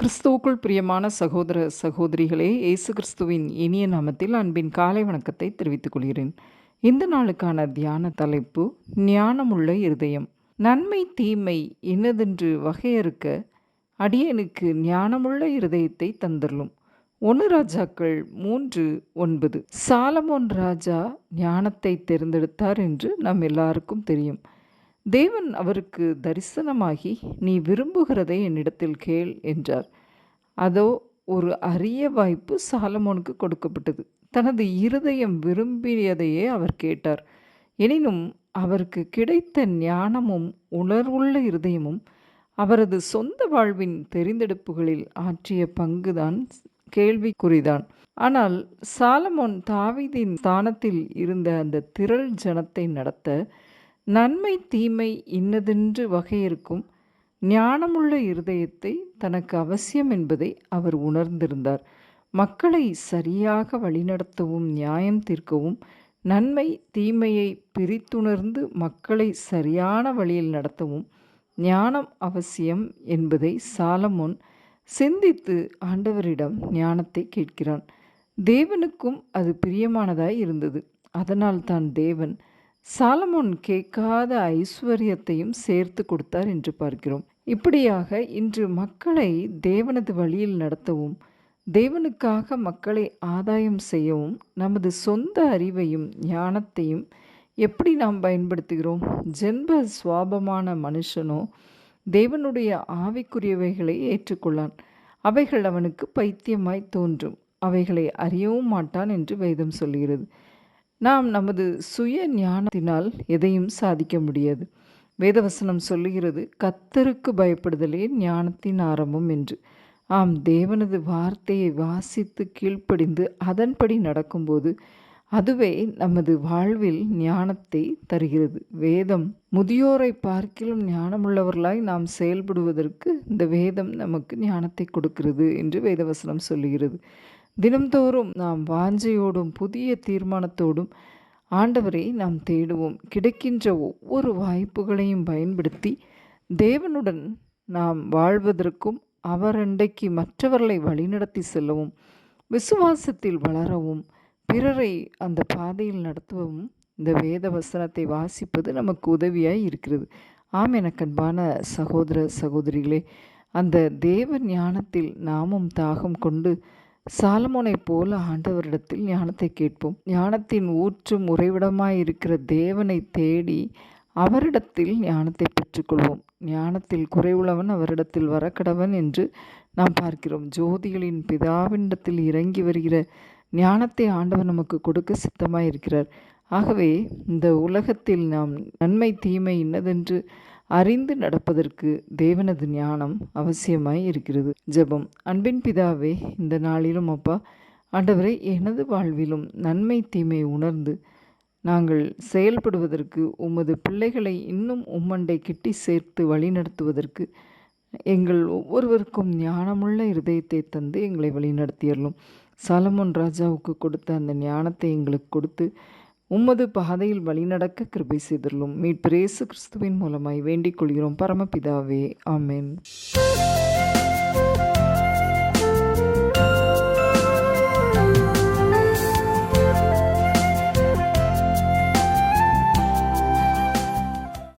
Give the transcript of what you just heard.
கிறிஸ்துவுக்குள் பிரியமான சகோதர சகோதரிகளே இயேசு கிறிஸ்துவின் இனிய நாமத்தில் அன்பின் காலை வணக்கத்தை தெரிவித்துக் கொள்கிறேன். இந்த நாளுக்கான தியான தலைப்பு ஞானமுள்ள இருதயம். நன்மை தீமை என்னதென்று வகையறுக்க அடியனுக்கு ஞானமுள்ள இருதயத்தை தந்தருளும். ஒன்று ராஜாக்கள் மூன்று ஒன்பது. சாலமோன் ராஜா ஞானத்தை தேர்ந்தெடுத்தார் என்று நம் எல்லாருக்கும் தெரியும். தேவன் அவருக்கு தரிசனமாகி நீ விரும்புகிறதை என்னிடத்தில் கேள் என்றார். அதோ ஒரு அரிய வாய்ப்பு சாலமோனுக்கு கொடுக்கப்பட்டது. தனது இருதயம் விரும்பியதையே அவர் கேட்டார். எனினும் அவருக்கு கிடைத்த ஞானமும் உணர்வுள்ள இருதயமும் அவரது சொந்த வாழ்வின் தெரிந்தெடுப்புகளில் ஆற்றிய பங்குதான் கேள்விக்குறிதான். ஆனால் சாலமோன் தாவிதின் ஸ்தானத்தில் இருந்த அந்த திரள் ஜனத்தை நடத்த நன்மை தீமை இன்னதென்று வகையிருக்கும் ஞானமுள்ள இருதயத்தை தனக்கு அவசியம் என்பதை அவர் உணர்ந்திருந்தார். மக்களை சரியாக வழிநடத்தவும் நியாயம் தீர்க்கவும் நன்மை தீமையை பிரித்துணர்ந்து மக்களை சரியான வழியில் நடத்தவும் ஞானம் அவசியம் என்பதை சாலமோன் சிந்தித்து ஆண்டவரிடம் ஞானத்தை கேட்கிறான். தேவனுக்கும் அது பிரியமானதாய் இருந்தது. அதனால் தான் தேவன் சாலமோன் கேட்காத ஐஸ்வர்யத்தையும் சேர்த்து கொடுத்தார் என்று பார்க்கிறோம். இப்படியாக இன்று மக்களை தேவனது வழியில் நடத்தவும் தேவனுக்காக மக்களை ஆதாயம் செய்யவும் நமது சொந்த அறிவையும் ஞானத்தையும் எப்படி நாம் பயன்படுத்துகிறோம்? ஜென்ப சுவாபமான மனுஷனோ தேவனுடைய ஆவிக்குரியவைகளை ஏற்றுக்கொள்ளான். அவைகள் அவனுக்கு பைத்தியமாய் தோன்றும். அவைகளை அறியவும் மாட்டான் என்று வேதம் சொல்கிறது நாம் நமது சுய ஞானத்தினால் எதையும் சாதிக்க முடியாது. வேதவசனம் சொல்லுகிறது கத்தருக்கு பயப்படுதலே ஞானத்தின் ஆரம்பம் என்று. ஆம் தேவனது வார்த்தையை வாசித்து கீழ்ப்படிந்து அதன்படி நடக்கும்போது அதுவே நமது வாழ்வில் ஞானத்தை தருகிறது. வேதம் முதியோரை பார்க்கிலும் ஞானமுள்ளவர்களாய் நாம் செயல்படுவதற்கு இந்த வேதம் நமக்கு ஞானத்தை கொடுக்கிறது என்று வேதவசனம் சொல்லுகிறது. தினம்தோறும் நாம் வாஞ்சையோடும் புதிய தீர்மானத்தோடும் ஆண்டவரை நாம் தேடுவோம். கிடைக்கின்ற ஒவ்வொரு வாய்ப்புகளையும் பயன்படுத்தி தேவனுடன் நாம் வாழ்வதற்கும் அவரண்டைக்கு மற்றவர்களை வழிநடத்தி செல்லவும் விசுவாசத்தில் வளரவும் பிறரை அந்த பாதையில் நடத்தவும் இந்த வேத வசனத்தை வாசிப்பது நமக்கு உதவியாய் இருக்கிறது. ஆம் எனக்கன்பான சகோதர சகோதரிகளே அந்த தேவ ஞானத்தில் நாமும் தாகம் கொண்டு சாலமோனைப் போல ஆண்டவரிடத்தில் ஞானத்தை கேட்போம். ஞானத்தின் ஊற்றும் உறைவிடமாய் இருக்கிற தேவனை தேடி அவரிடத்தில் ஞானத்தை பெற்றுக்கொள்வோம். ஞானத்தில் குறைவுள்ளவன் அவரிடத்தில் வரக்கடவன் என்று நாம் பார்க்கிறோம். ஜோதிகளின் பிதாவினிடத்தில் இறங்கி வருகிற ஞானத்தை ஆண்டவர் நமக்கு கொடுக்க சித்தமாக இருக்கிறார் ஆகவே இந்த உலகத்தில் நாம் நன்மை தீமை இன்னதென்று அறிந்து நடப்பதற்கு தேவனது ஞானம் அவசியமாய் இருக்கிறது. ஜெபம். அன்பின் பிதாவே இந்த நாளிலும் அப்பா ஆண்டவரை எனது வாழ்விலும் நன்மை தீமை உணர்ந்து நாங்கள் செயல்படுவதற்கு உமது பிள்ளைகளை இன்னும் உம்மண்டை கிட்டி சேர்த்து வழிநடத்துவதற்கு எங்கள் ஒவ்வொருவருக்கும் ஞானமுள்ள இருதயத்தை தந்து எங்களை வழிநடத்தியறலும் சாலமோன் ராஜாவுக்கு கொடுத்த அந்த ஞானத்தை எங்களுக்கு கொடுத்து உம்மது பாதையில் வழிநடக்க கிருபை செய்துள்ளோம் மீட்பிரேசு கிறிஸ்துவின் மூலமாய் வேண்டிக் கொள்கிறோம். பரமபிதாவே ஆமேன்.